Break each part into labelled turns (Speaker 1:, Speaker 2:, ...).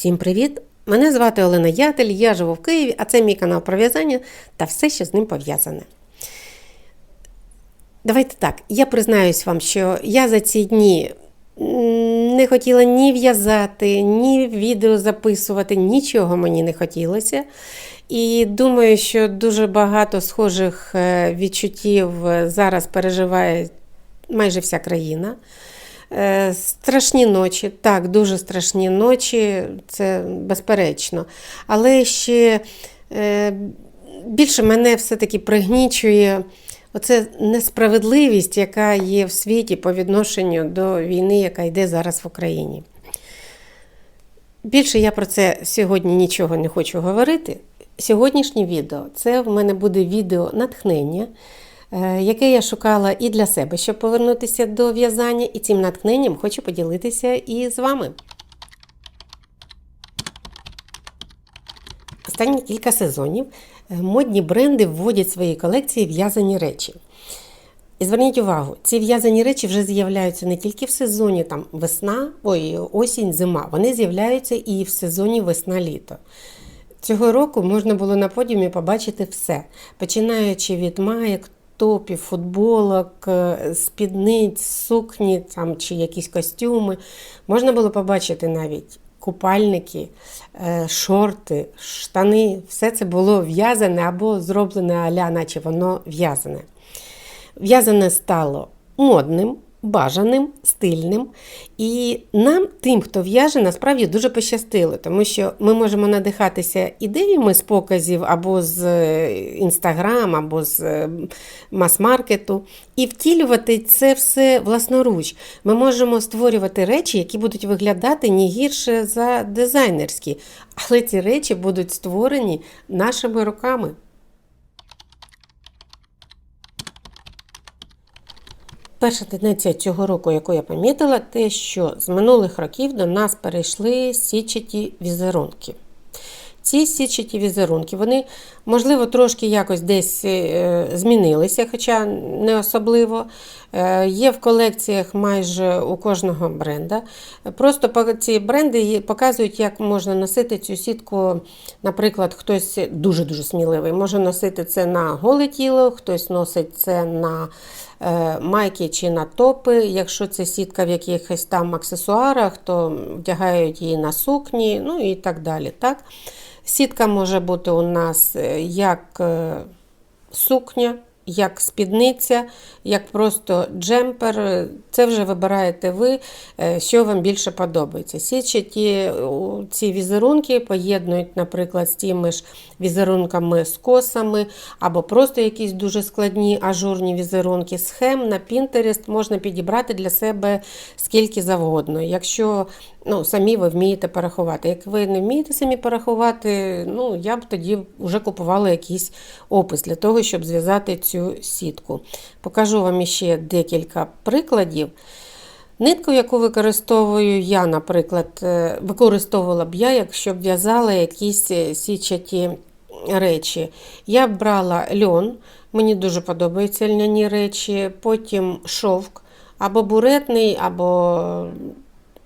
Speaker 1: Всім привіт! Мене звати Олена Ятель, я живу в Києві, а це мій канал про в'язання та все, що з ним пов'язане. Давайте так, я признаюсь вам, що я за ці дні не хотіла ні в'язати, ні відео записувати, нічого мені не хотілося. І думаю, що дуже багато схожих е, відчуттів зараз переживає майже вся країна. Е, Страшні ночі, так, дуже страшні ночі, це безперечно. Але ще е, більше мене все-таки пригнічує оце несправедливість, яка є в світі по відношенню до війни, яка йде зараз в Україні. Більше я про це сьогодні нічого не хочу говорити. Сьогоднішнє відео це в мене буде відео натхнення, яке я шукала і для себе, щоб повернутися до в'язання, і цим натхненням хочу поділитися і з вами. Останні кілька сезонів е, модні бренди вводять в свої колекції в'язані речі. І зверніть увагу, ці в'язані речі вже з'являються не тільки в сезоні там весна, ой, осінь, зима. Вони з'являються і в сезоні весна-літо. Цього року можна було на подіумі побачити все, починаючи від маєк, топів, футболок, е, спідниць, сукні там, чи якісь костюми. Можна було побачити навіть купальники, е, шорти, штани. Все це було в'язане або зроблене аля, наче воно в'язане. В'язане стало модним, бажаним, стильним. І нам, тим, хто в'яже, насправді дуже пощастило, тому що ми можемо надихатися ідеями з показів або з інстаграм, або з е, мас-маркету, і втілювати це все власноруч. Ми можемо створювати речі, які будуть виглядати не гірше за дизайнерські, але ці речі будуть створені нашими руками. Перша тенденція цього року, яку я помітила, те, що з минулих років до нас перейшли січаті візерунки. Ці січаті візерунки, вони, можливо, трошки якось десь е, змінилися, хоча не особливо. Е, Є в колекціях майже у кожного бренда. Просто ці бренди показують, як можна носити цю сітку. Наприклад, хтось дуже-дуже сміливий може носити це на голе тіло, хтось носить це на майки чи на топи. Якщо це сітка в якихось там аксесуарах, то вдягають її на сукні, ну і так далі. Так? Сітка може бути у нас е, як е, сукня, як спідниця, як просто джемпер. Це вже вибираєте ви, е, що вам більше подобається. Січаті у ці візерунки поєднують, наприклад, з тими ж візерунками з косами, або просто якісь дуже складні ажурні візерунки. Схем на Pinterest можна підібрати для себе скільки завгодно. Якщо ну, самі ви вмієте порахувати. Як ви не вмієте самі порахувати, ну, я б тоді вже купувала якийсь опис для того, щоб зв'язати цю сітку. Покажу вам ще декілька прикладів. Нитку, яку використовую я, наприклад, е, використовувала б я, якщо б в'язала якісь е, січаті речі. Я б брала льон, мені дуже подобаються льняні речі, потім шовк, або буретний, або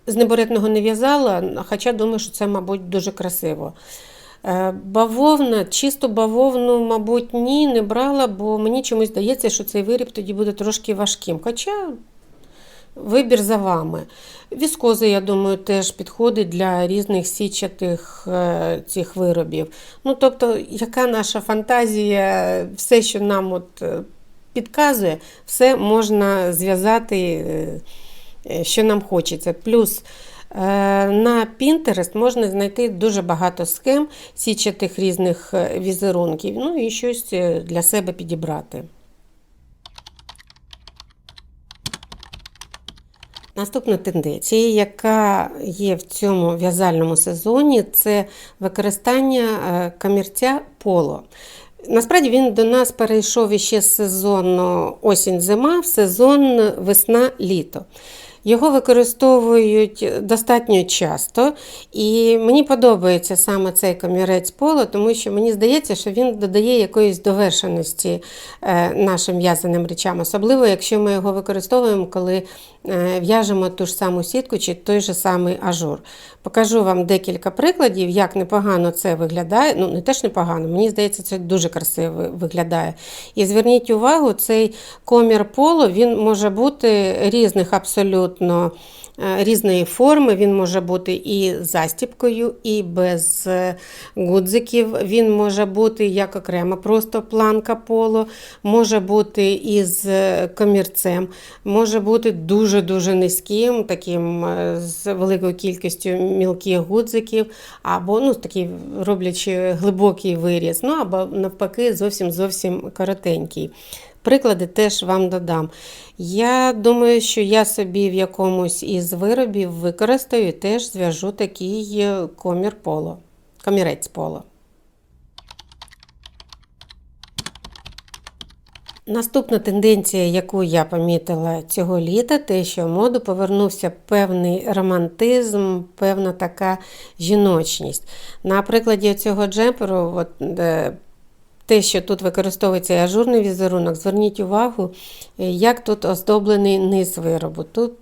Speaker 1: з небуретного не в'язала, хоча думаю, що це, мабуть, дуже красиво. Е, Бавовна, чисту бавовну, мабуть, ні, не брала, бо мені чомусь здається, що цей виріб тоді буде трошки важким. Хоча вибір за вами. Віскоза, я думаю, теж підходить для різних січатих е, цих виробів. Ну, тобто, яка наша фантазія, все, що нам от е, підказує, все можна зв'язати, що нам хочеться. Плюс на Pinterest можна знайти дуже багато схем січатих різних е, візерунків, ну і щось е, для себе підібрати. Наступна тенденція, яка є в цьому в'язальному сезоні, це використання е, камірця поло. Насправді він до нас перейшов іще з сезону осінь-зима в сезон весна-літо. Його використовують достатньо часто, і мені подобається саме цей комірець поло, тому що мені здається, що він додає якоїсь довершеності е, нашим в'язаним речам, особливо якщо ми його використовуємо, коли в'яжемо ту ж саму сітку чи той же самий ажур. Покажу вам декілька прикладів, як непогано це виглядає. Ну, не теж непогано, мені здається, це дуже красиво виглядає. І зверніть увагу, цей комір полу він може бути різних абсолютно. Е, різної форми. Він може бути і застіпкою, і без е, гудзиків. Він може бути як окремо, просто планка поло, може бути із е, комірцем, може бути дуже-дуже низьким, таким з великою кількістю мілких гудзиків, або ну, такий роблячи глибокий виріз, ну або навпаки, зовсім зовсім коротенький. Приклади теж вам додам. Я думаю, що я собі в якомусь із виробів використаю і теж зв'яжу такий е, комір поло, комірець поло. Наступна тенденція, яку я помітила цього літа, те, що в моду повернувся певний романтизм, певна така жіночність. На прикладі цього джемперу, от, те, що тут використовується ажурний візерунок, зверніть увагу, е, як тут оздоблений низ виробу. Тут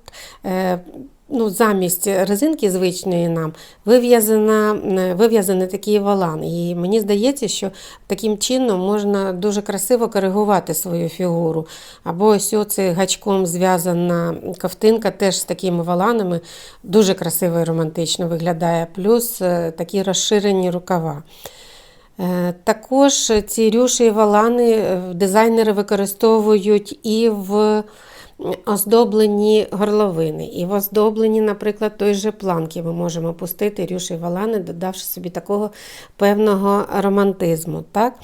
Speaker 1: е, ну, Замість резинки звичної нам е, вив'язаний такий валан. І мені здається, що таким чином можна дуже красиво коригувати свою фігуру. Або ось оце гачком зв'язана ковтинка теж з такими валанами, дуже красиво і романтично виглядає, плюс такі розширені рукава. Е, також ці рюші і валани е, дизайнери використовують і в оздоблені горловини. І в оздобленні, наприклад, той же планки ми можемо пустити рюші валани, додавши собі такого певного романтизму. Так?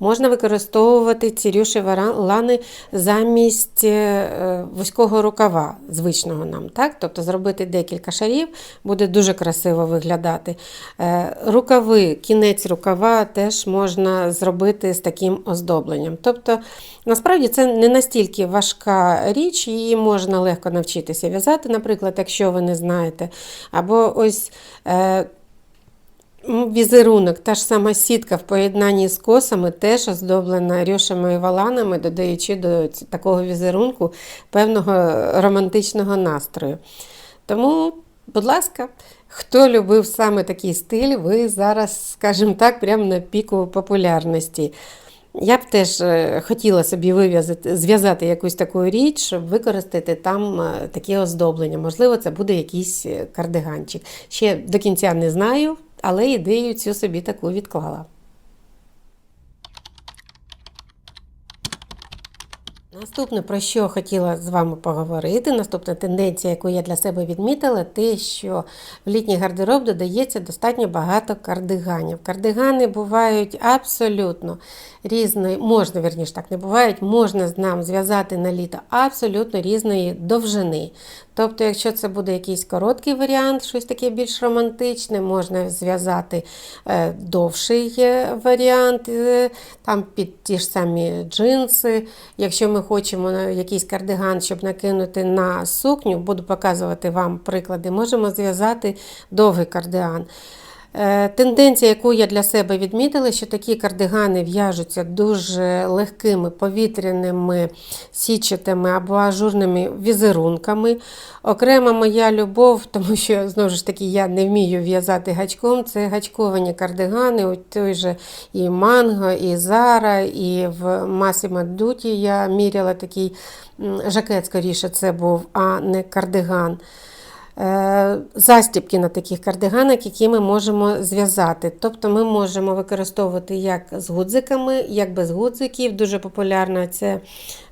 Speaker 1: Можна використовувати ці рюші валани замість е, вузького рукава, звичного нам. Так? Тобто зробити декілька шарів, буде дуже красиво виглядати. Е, рукави, кінець рукава теж можна зробити з таким оздобленням. Тобто, насправді це не настільки важка річ її можна легко навчитися в'язати, наприклад, якщо ви не знаєте. Або ось е, візерунок, та ж сама сітка в поєднанні з косами теж оздоблена рюшами і валанами, додаючи до такого візерунку певного романтичного настрою. Тому, будь ласка, хто любив саме такий стиль, ви зараз, скажімо так, прямо на піку популярності. Я б теж е, хотіла собі вив'язати, зв'язати якусь таку річ, щоб використати там е, таке оздоблення. Можливо, це буде якийсь е, кардиганчик. Ще до кінця не знаю, але ідею цю собі таку відклала. Наступне, про що хотіла з вами поговорити, наступна тенденція, яку я для себе відмітила, те, що в літній гардероб додається достатньо багато кардиганів. Кардигани бувають абсолютно різної, можна, верніше так, не бувають, можна з нам зв'язати на літо абсолютно різної довжини. Тобто, якщо це буде якийсь короткий варіант, щось таке більш романтичне, можна зв'язати е, довший варіант, е, там під ті ж самі джинси. Якщо ми хочемо якийсь кардиган, щоб накинути на сукню, буду показувати вам приклади, можемо зв'язати довгий кардиган. Е, тенденція, яку я для себе відмітила, що такі кардигани в'яжуться дуже легкими повітряними січатими або ажурними візерунками. Окрема моя любов, тому що, знову ж таки, я не вмію в'язати гачком, це гачковані кардигани, От той же і Манго, і Зара, і в Масі Дуті я міряла такий жакет, скоріше, це був, а не кардиган. Е, застібки на таких кардиганах, які ми можемо зв'язати. Тобто ми можемо використовувати як з гудзиками, як без гудзиків. Дуже популярна це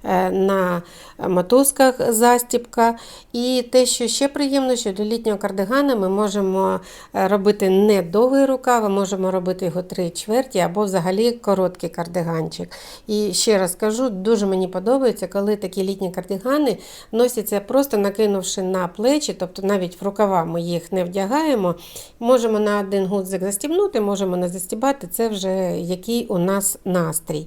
Speaker 1: е, на мотузках застібка. І те, що ще приємно, що для літнього кардигана ми можемо е, робити не довгий рукав, а можемо робити його три чверті або взагалі короткий кардиганчик. І ще раз кажу, дуже мені подобається, коли такі літні кардигани носяться просто накинувши на плечі. тобто навіть в рукава ми їх не вдягаємо. Можемо на один гудзик застібнути, можемо не застібати, це вже який у нас настрій.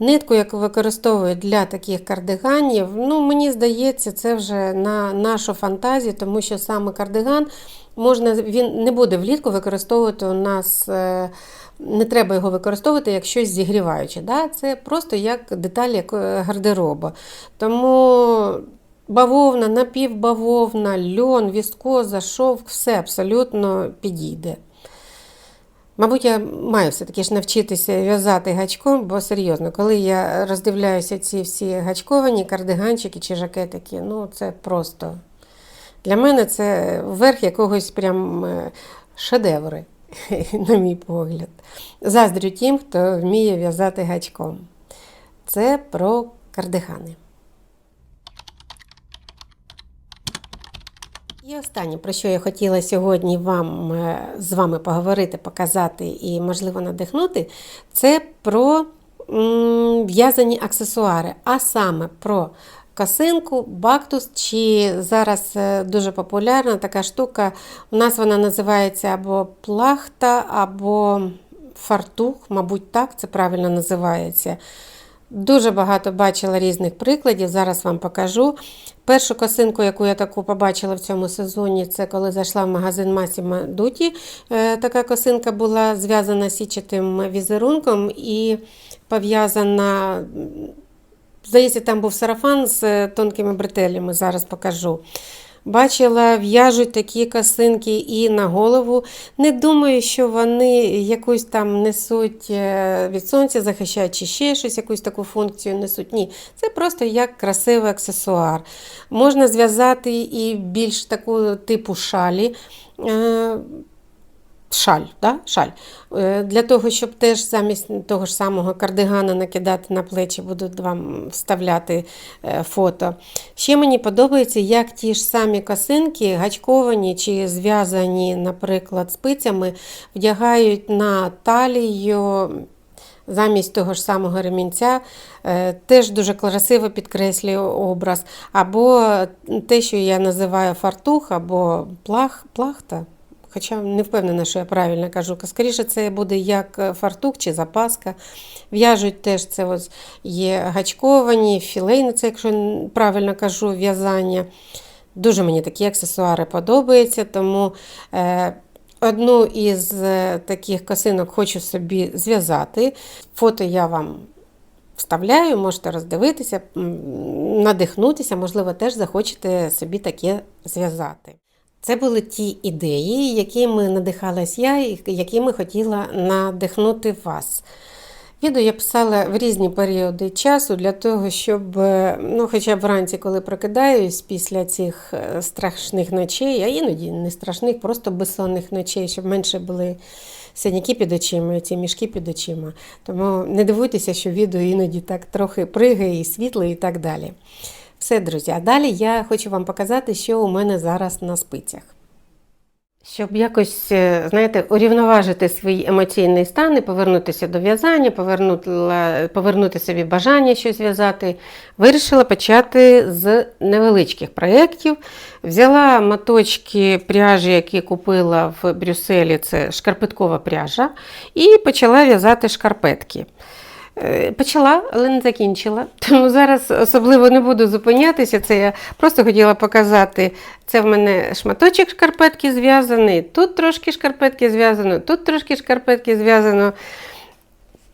Speaker 1: Нитку, яку використовують для таких кардиганів, ну, мені здається, це вже на нашу фантазію, тому що саме кардиган можна, він не буде влітку використовувати у нас. Е, не треба його використовувати як щось зігріваюче. Да? Це просто як деталь як гардероба. Тому бавовна, напівбавовна, льон, віскоза, шовк, все абсолютно підійде. Мабуть, я маю все-таки ж навчитися в'язати гачком, бо серйозно, коли я роздивляюся ці всі гачковані кардиганчики чи жакетики, ну це просто. Для мене це верх якогось прям е, шедеври, на мій погляд. Заздрю тим, хто вміє в'язати гачком. Це про кардигани. І останнє, про що я хотіла сьогодні вам е, з вами поговорити, показати і, можливо, надихнути, це про в'язані аксесуари, а саме про косинку, бактус, чи зараз е, дуже популярна така штука. У нас вона називається або плахта, або фартух, мабуть, так це правильно називається. Дуже багато бачила різних прикладів, зараз вам покажу. Першу косинку, яку я таку побачила в цьому сезоні, це коли зайшла в магазин Масіма Дуті. Е, Така косинка була зв'язана січатим візерунком і пов'язана, здається, там був сарафан з тонкими бретелями, зараз покажу. Бачила, в'яжуть такі косинки і на голову. Не думаю, що вони якусь там несуть е, від сонця, захищають чи ще щось, якусь таку функцію несуть. Ні, це просто як красивий аксесуар. Можна зв'язати і більш таку типу шалі. Шаль, да? шаль. Е, Для того, щоб теж замість того ж самого кардигана накидати на плечі, буду вам вставляти е, фото. Ще мені подобається, як ті ж самі косинки, гачковані чи зв'язані, наприклад, спицями, вдягають на талію. Замість того ж самого ремінця е, теж дуже красиво підкреслює образ. Або те, що я називаю фартух, або плах, плахта. Хоча не впевнена, що я правильно кажу. Скоріше, це буде як фартук чи запаска. В'яжуть теж це ось є гачковані, філейне, це, якщо правильно кажу, в'язання. Дуже мені такі аксесуари подобаються, тому е, одну із е, таких косинок хочу собі зв'язати. Фото я вам вставляю, можете роздивитися, надихнутися, можливо, теж захочете собі таке зв'язати. Це були ті ідеї, якими надихалась я і якими хотіла надихнути вас. Відео я писала в різні періоди часу для того, щоб, е, ну, хоча б вранці, коли прокидаюсь після цих е, страшних ночей, а іноді не страшних, просто безсонних ночей, щоб менше були синяки під очима, ці мішки під очима. Тому не дивуйтеся, що відео іноді так трохи пригає і світло і так далі. Все, друзі, а далі я хочу вам показати, що у мене зараз на спицях. Щоб якось, е, знаєте, урівноважити свій емоційний стан і повернутися до в'язання, повернути, собі бажання щось в'язати, вирішила почати з невеличких проєктів. Взяла моточки пряжі, які купила в Брюсселі, це шкарпеткова пряжа, і почала в'язати шкарпетки. Е, Почала, але не закінчила. Тому зараз особливо не буду зупинятися. Це я просто хотіла показати. Це в мене шматочок шкарпетки зв'язаний, тут трошки шкарпетки зв'язано, тут трошки шкарпетки зв'язано.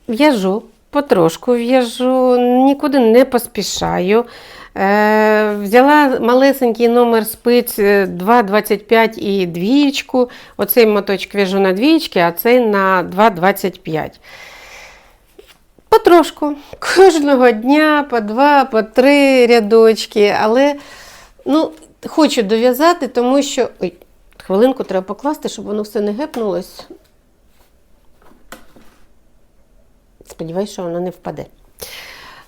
Speaker 1: В'яжу, потрошку в'яжу, нікуди не поспішаю. Е, взяла малесенький номер спиць е, 2,25 і двієчку. Оцей моточок в'яжу на двієчки, а цей на 2,25. Потрошку, кожного дня по два, по три рядочки, але ну, хочу дов'язати, тому що. Ой, хвилинку треба покласти, щоб воно все не гепнулось. Сподіваюсь, що воно не впаде.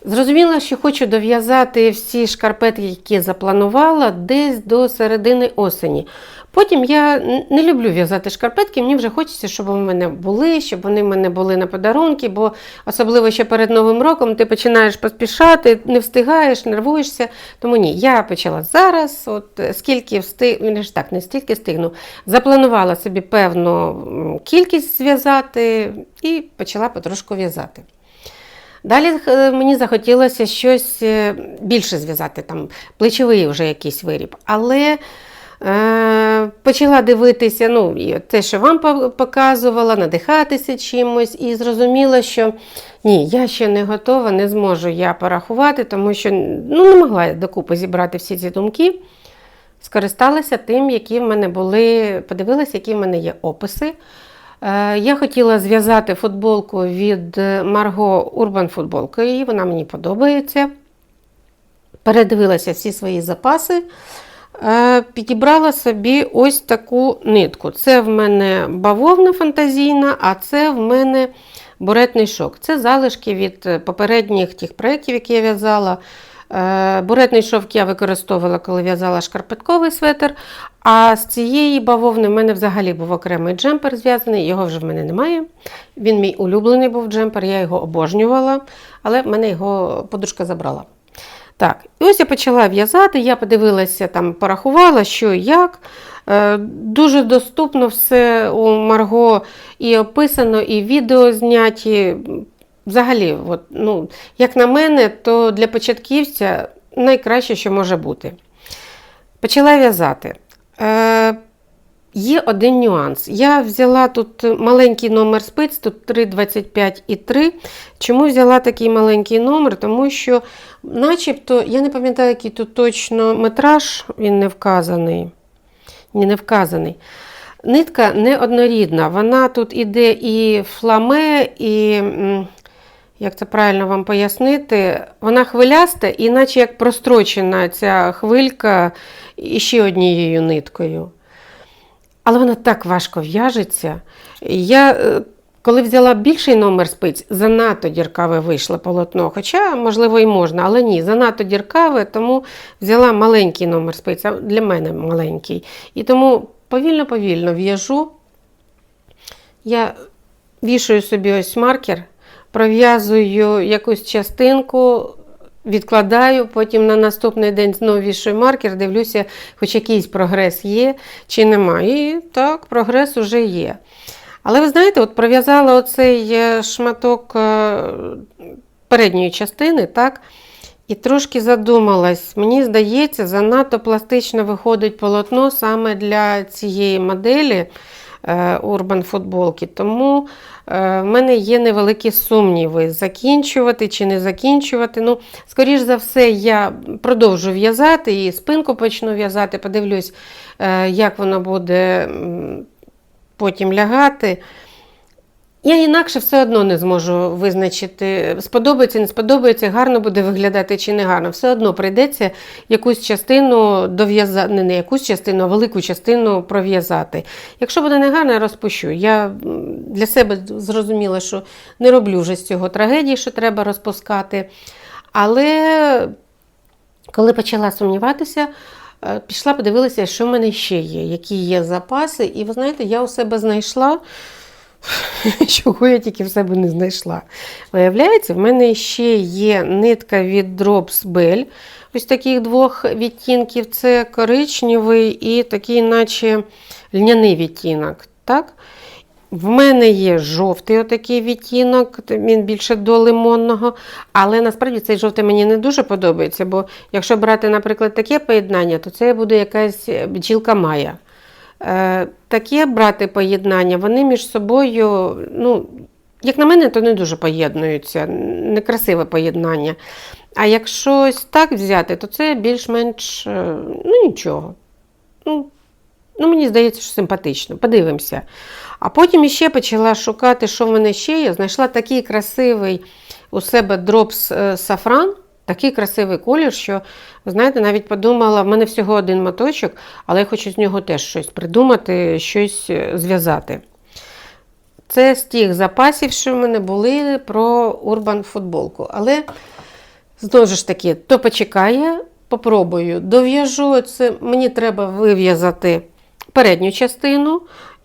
Speaker 1: Зрозуміла, що хочу дов'язати всі шкарпетки, які запланувала, десь до середини осені. Потім я не люблю в'язати шкарпетки, мені вже хочеться, щоб вони в мене були, щоб вони в мене були на подарунки, бо особливо ще перед Новим роком ти починаєш поспішати, не встигаєш, нервуєшся. Тому ні, я почала зараз, от скільки встиг, ж так, не стільки встигну. Запланувала собі певну кількість зв'язати і почала потрошку в'язати. Далі е, мені захотілося щось е, більше зв'язати, там плечовий вже якийсь виріб. Але Е, Почала дивитися, ну, те, що вам показувала, надихатися чимось, і зрозуміла, що ні, я ще не готова, не зможу я порахувати, тому що ну, не могла докупи зібрати всі ці думки. Скористалася тим, які в мене були, подивилася, які в мене є описи. Е, Я хотіла зв'язати футболку від Марго Урбан футболкою, вона мені подобається. Передивилася всі свої запаси. Е, Підібрала собі ось таку нитку. Це в мене бавовна фантазійна, а це в мене буретний шок. Це залишки від е, попередніх тих проєктів, які я в'язала. Е, Буретний шовк я використовувала, коли в'язала шкарпетковий светр. А з цієї бавовни в мене взагалі був окремий джемпер зв'язаний, його вже в мене немає. Він мій улюблений був джемпер, я його обожнювала, але в мене його подружка забрала. Так, і ось я почала в'язати, я подивилася, там, порахувала, що і як. Е, Дуже доступно все у Марго і описано, і відео зняті. Взагалі, от, ну, як на мене, то для початківця найкраще, що може бути. Почала в'язати. Е, Є один нюанс. Я взяла тут маленький номер спиць, тут 3,25 і 3. Чому взяла такий маленький номер? Тому що, начебто, я не пам'ятаю, який тут точно метраж, він не вказаний. Ні, не вказаний. Нитка неоднорідна. Вона тут іде і фламе, і, як це правильно вам пояснити, вона хвиляста, і наче як прострочена ця хвилька іще однією ниткою. Але вона так важко в'яжеться. Я, е, коли взяла більший номер спиць, занадто діркаве вийшло полотно. Хоча, можливо, і можна, але ні, занадто діркаве, тому взяла маленький номер спиць, а для мене маленький. І тому повільно-повільно в'яжу. Я вішаю собі ось маркер, пров'язую якусь частинку, відкладаю, потім на наступний день знову вішаю маркер, дивлюся, хоч якийсь прогрес є чи немає. І так, прогрес уже є. Але ви знаєте, от пров'язала оцей е, шматок е, передньої частини, так? І трошки задумалась, мені здається, занадто пластично виходить полотно саме для цієї моделі е, Urban футболки. Тому в мене є невеликі сумніви, закінчувати чи не закінчувати. Ну, Скоріш за все, я продовжу в'язати і спинку почну в'язати, подивлюсь, як воно буде потім лягати. Я інакше все одно не зможу визначити, сподобається, не сподобається, гарно буде виглядати чи не гарно. Все одно прийдеться якусь частину дов'язати, не, не якусь частину, а велику частину пров'язати. Якщо буде не гарно, я розпущу. Я для себе зрозуміла, що не роблю вже з цього трагедії, що треба розпускати. Але коли почала сумніватися, пішла, подивилася, що в мене ще є, які є запаси. І ви знаєте, я у себе знайшла. Чого я тільки в себе не знайшла. Виявляється, в мене ще є нитка від Drops Bell. Ось таких двох відтінків: це коричневий і такий, наче льняний відтінок. Так? В мене є жовтий отакий відтінок, він більше до лимонного. Але насправді цей жовтий мені не дуже подобається, бо якщо брати, наприклад, таке поєднання, то це буде якась бджілка Майя. Е, таке брати поєднання, вони між собою, ну, як на мене, то не дуже поєднуються, некрасиве поєднання. А якщо ось так взяти, то це більш-менш е, ну, нічого. Ну, ну, Мені здається, що симпатично. Подивимося. А потім іще почала шукати, що в мене ще є. Знайшла такий красивий у себе дропс е, сафран. Такий красивий колір, що, знаєте, навіть подумала, в мене всього один моточок, але я хочу з нього теж щось придумати, щось е, зв'язати. Це з тих запасів, що в мене були про урбан футболку. Але, знову ж таки, то почекає, попробую, дов'яжу. Це Мені треба вив'язати передню частину.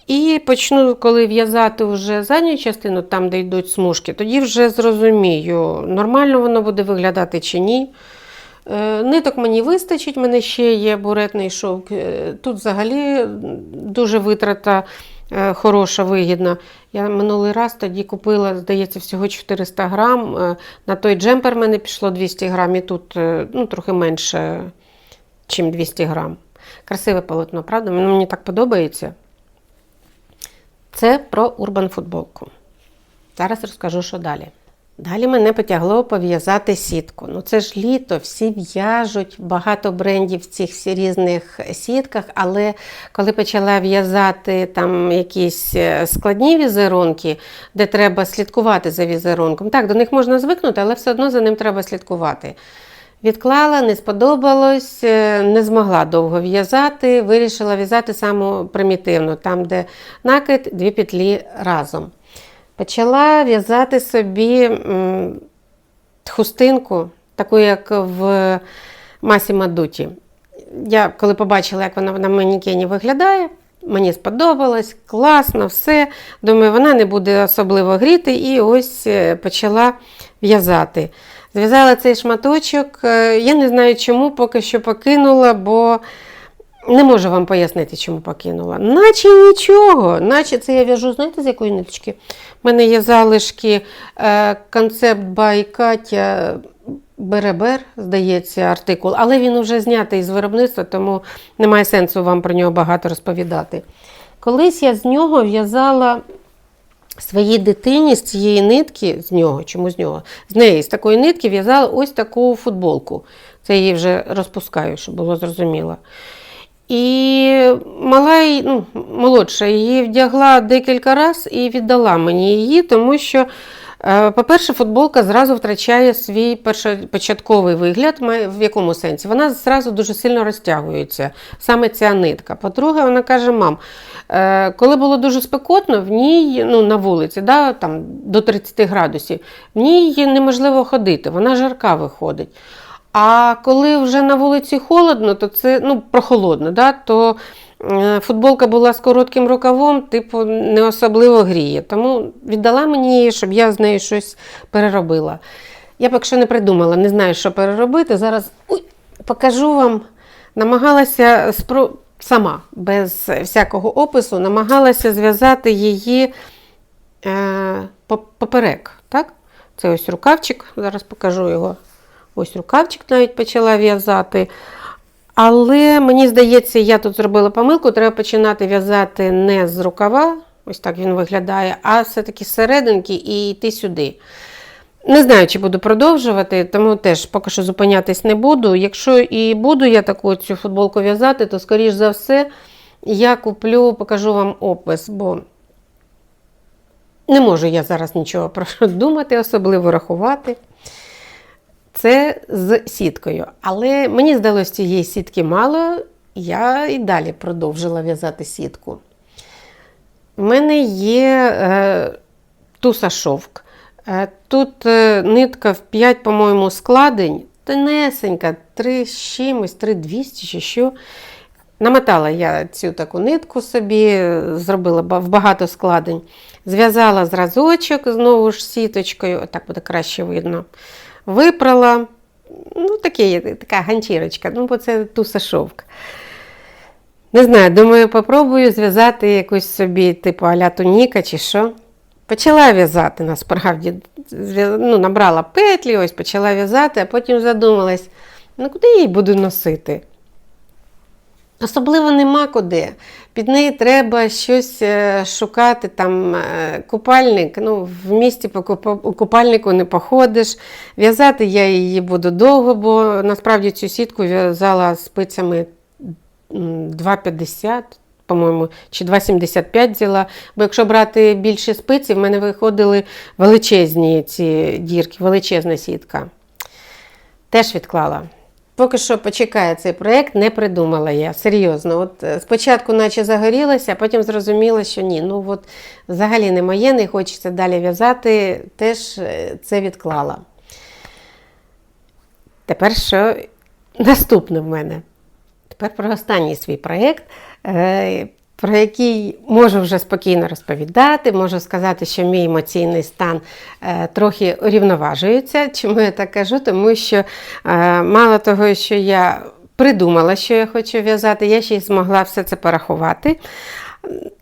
Speaker 1: І почну, коли в'язати вже задню частину, там, де йдуть смужки, тоді вже зрозумію, нормально воно буде виглядати чи ні. Е, Ниток мені вистачить, в мене ще є буретний шовк. Е, Тут взагалі дуже витрата е, хороша, вигідна. Я минулий раз тоді купила, здається, всього 400 грам. На той джемпер мене пішло 200 грам, і тут ну, трохи менше, ніж 200 грам. Красиве полотно, правда? Мені так подобається. Це про урбан футболку. Зараз розкажу, що далі. Далі мене потягло пов'язати сітку. Ну це ж літо, всі в'яжуть, багато брендів в цих різних сітках, але коли почала в'язати там якісь е, складні візерунки, де треба слідкувати за візерунком. Так, до них можна звикнути, але все одно за ним треба слідкувати. Відклала, не сподобалось, е, не змогла довго в'язати, вирішила в'язати саму примітивну, там, де накид, дві петлі разом. Почала в'язати собі хустинку, таку, як в масі Мадуті. Я коли побачила, як вона на манікені виглядає, мені сподобалось, класно, все. Думаю, вона не буде особливо гріти, і ось е, почала в'язати. Зв'язала цей шматочок. е, Я не знаю, чому поки що покинула, бо не можу вам пояснити, чому покинула. Наче нічого, наче це я в'яжу, знаєте, з якої ниточки? У мене є залишки е, концепт бай Катя Беребер, здається, артикул, але він вже знятий з виробництва, тому немає сенсу вам про нього багато розповідати. Колись я з нього в'язала своїй дитині з цієї нитки, з нього, чому з нього? З неї, з такої нитки в'язала ось таку футболку. Це її вже розпускаю, щоб було зрозуміло. І мала, ну, молодша її вдягла декілька разів і віддала мені її, тому що, по-перше, футболка зразу втрачає свій першопочатковий вигляд. В якому сенсі? Вона зразу дуже сильно розтягується, саме ця нитка. По-друге, вона каже: мам, е, коли було дуже спекотно, в ній ну, на вулиці, да, там, до 30 градусів, в ній неможливо ходити, вона жарка виходить. А коли вже на вулиці холодно, то це ну, прохолодно, да, то е, футболка була з коротким рукавом, типу, не особливо гріє. Тому віддала мені її, щоб я з нею щось переробила. Я поки що не придумала, не знаю, що переробити. Зараз ой, покажу вам. Намагалася спро... сама, без всякого опису, намагалася зв'язати її е, поперек. Так? Це ось рукавчик, зараз покажу його. Ось рукавчик навіть почала в'язати. Але мені здається, я тут зробила помилку, треба починати в'язати не з рукава, ось так він виглядає, а все-таки серединки і йти сюди. Не знаю, чи буду продовжувати, тому теж поки що зупинятись не буду. Якщо і буду я таку цю футболку в'язати, то, скоріш за все, я куплю, покажу вам опис, бо не можу я зараз нічого про думати, особливо рахувати. Це з сіткою. Але мені здалося цієї сітки мало, я і далі продовжила в'язати сітку. У мене є е, туса шовк. Е, тут е, нитка в 5, по-моєму, складень, тонесенька, 3 з чимось, 3200 чи що. Намотала я цю таку нитку собі, зробила в багато складень. Зв'язала зразочок знову ж сіточкою, отак буде краще видно. Випрала. Ну, таке, така ганчірочка, ну, бо це туса шовк. Не знаю, думаю, попробую зв'язати якусь собі, типу аля туніка чи що. Почала в'язати насправді. Ну, набрала петлі, ось почала в'язати, а потім задумалась, ну куди я її буду носити? Особливо нема куди. Під неї треба щось е, шукати, там е, купальник. Ну, в місті по купальнику не походиш. В'язати я її буду довго, бо насправді цю сітку в'язала спицями 2,50, по-моєму, чи 2,75 взяла. Бо якщо брати більше спиці, в мене виходили величезні ці дірки, величезна сітка. Теж відклала. Поки що почекає цей проєкт, не придумала я. Серйозно. От е, спочатку, наче загорілася, а потім зрозуміла, що ні, ну от взагалі не моє, не хочеться далі в'язати, теж е, це відклала. Тепер що наступне в мене? Тепер про останній свій проєкт, е, про який можу вже спокійно розповідати, можу сказати, що мій емоційний стан е, трохи урівноважується. Чому я так кажу? Тому що е, мало того, що я придумала, що я хочу в'язати, я ще й змогла все це порахувати.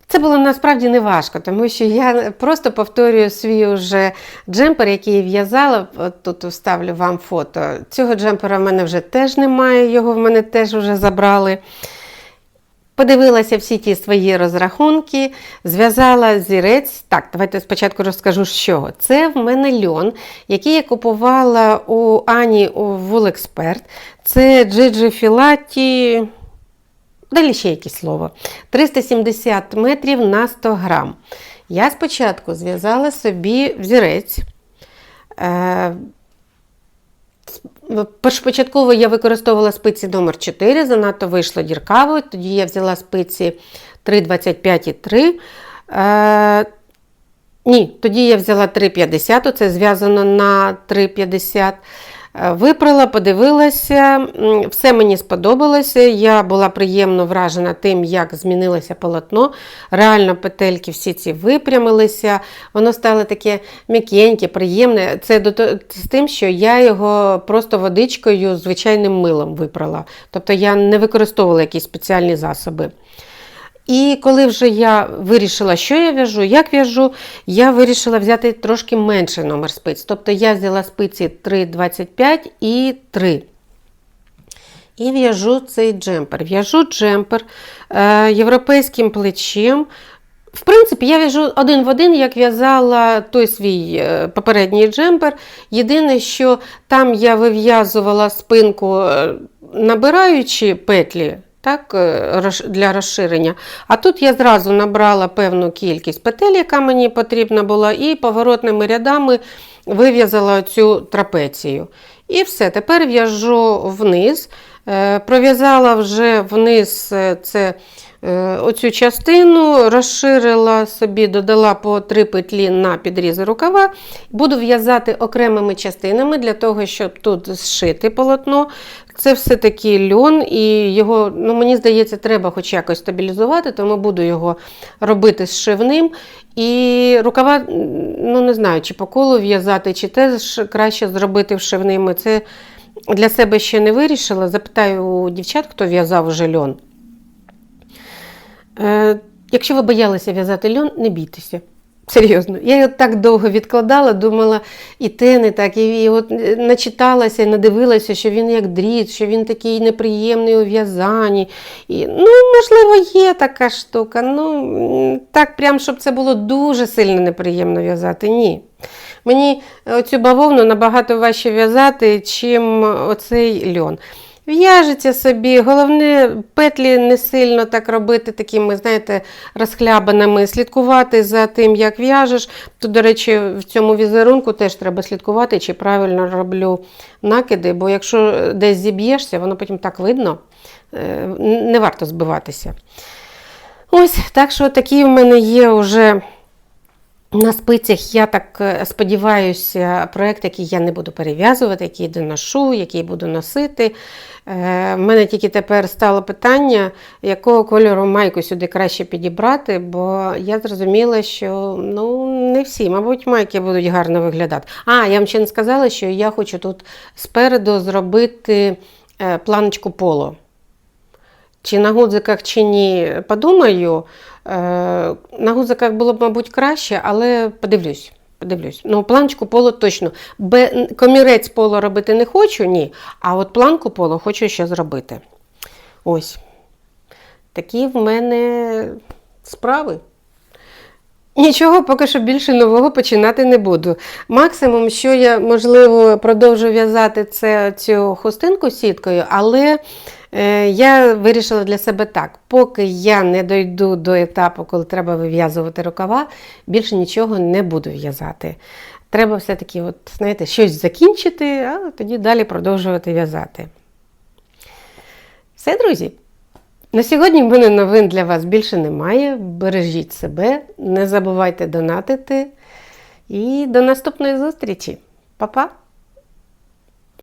Speaker 1: Це було насправді не важко, тому що я просто повторюю свій уже джемпер, який я в'язала. Тут вставлю вам фото. Цього джемпера в мене вже теж немає, його в мене теж вже забрали. Подивилася всі ті свої розрахунки, зв'язала зірець. Так, давайте спочатку розкажу, чого. Це в мене льон, який я купувала у Ані у Вулексперт. Це Джиджи Філаті. Далі ще якесь слово. 370 метрів на 100 грам. Я спочатку зв'язала собі взірець. Початково я використовувала спиці номер 4 занадто вийшло діркаво, тоді я взяла спиці 3,25 і 3. Е, ні, тоді я взяла 3,50, це зв'язано на 3,50. Е, Випрала, подивилася, все мені сподобалося. Я була приємно вражена тим, як змінилося полотно. Реально петельки всі ці випрямилися, воно стало таке м'якеньке, приємне. Це з тим, що я його просто водичкою, звичайним милом випрала. Тобто я не використовувала якісь спеціальні засоби. І коли вже я вирішила, що я в'яжу, як в'яжу, я вирішила взяти трошки менший номер спиць. Тобто я взяла спиці 3,25 і 3. І в'яжу цей джемпер. В'яжу джемпер е, європейським плечем. В принципі, я в'яжу один в один, як в'язала той свій е, попередній джемпер. Єдине, що там я вив'язувала спинку, е, набираючи петлі так, е, для розширення. А тут я зразу набрала певну кількість петель, яка мені потрібна була, і поворотними рядами вив'язала цю трапецію. І все, тепер в'яжу вниз. Е, Пров'язала вже вниз е, це, оцю частину, розширила собі, додала по три петлі на підрізи рукава. Буду в'язати окремими частинами для того, щоб тут зшити полотно. Це все-таки льон, і його, ну, мені здається, треба хоч якось стабілізувати, тому буду його робити зшивним. І рукава, ну не знаю, чи по колу в'язати, чи теж краще зробити вшивними. Це для себе ще не вирішила. Запитаю у дівчат, хто в'язав уже льон. Е, якщо ви боялися в'язати льон, не бійтеся. Серйозно, я його так довго відкладала, думала, і те не так, і, і от е, начиталася, надивилася, що він як дріт, що він такий неприємний у в'язанні. І, ну, можливо, є така штука. Ну, так, прям, щоб це було дуже сильно неприємно в'язати. Ні. Мені оцю бавовну набагато важче в'язати, чим оцей льон. В'яжеться собі, головне, петлі не сильно так робити, такими, знаєте, розхлябаними, слідкувати за тим, як в'яжеш. Тут, до речі, в цьому візерунку теж треба слідкувати, чи правильно роблю накиди, бо якщо десь зіб'єшся, воно потім так видно, е, не варто збиватися. Ось, так що такі в мене є вже. На спицях, я так е, сподіваюся, проєкт, який я не буду перев'язувати, який доношу, який буду носити. Е, В мене тільки тепер стало питання, якого кольору майку сюди краще підібрати, бо я зрозуміла, що ну, не всі, мабуть, майки будуть гарно виглядати. А, я вам ще не сказала, що я хочу тут спереду зробити е, планочку поло. Чи на гудзиках, чи ні, подумаю. Е, На гудзиках було б, мабуть, краще, але подивлюсь. Подивлюсь. Ну, планочку поло точно. Бе, комірець поло робити не хочу, ні. А от планку поло хочу ще зробити. Ось. Такі в мене справи. Нічого поки що більше нового починати не буду. Максимум, що я, можливо, продовжу в'язати це цю хустинку сіткою, але я вирішила для себе так: поки я не дойду до етапу, коли треба вив'язувати рукава, більше нічого не буду в'язати. Треба все-таки, от, знаєте, щось закінчити, а тоді далі продовжувати в'язати. Все, друзі. На сьогодні в мене новин для вас більше немає. Бережіть себе, не забувайте донатити. І до наступної зустрічі. Па-па!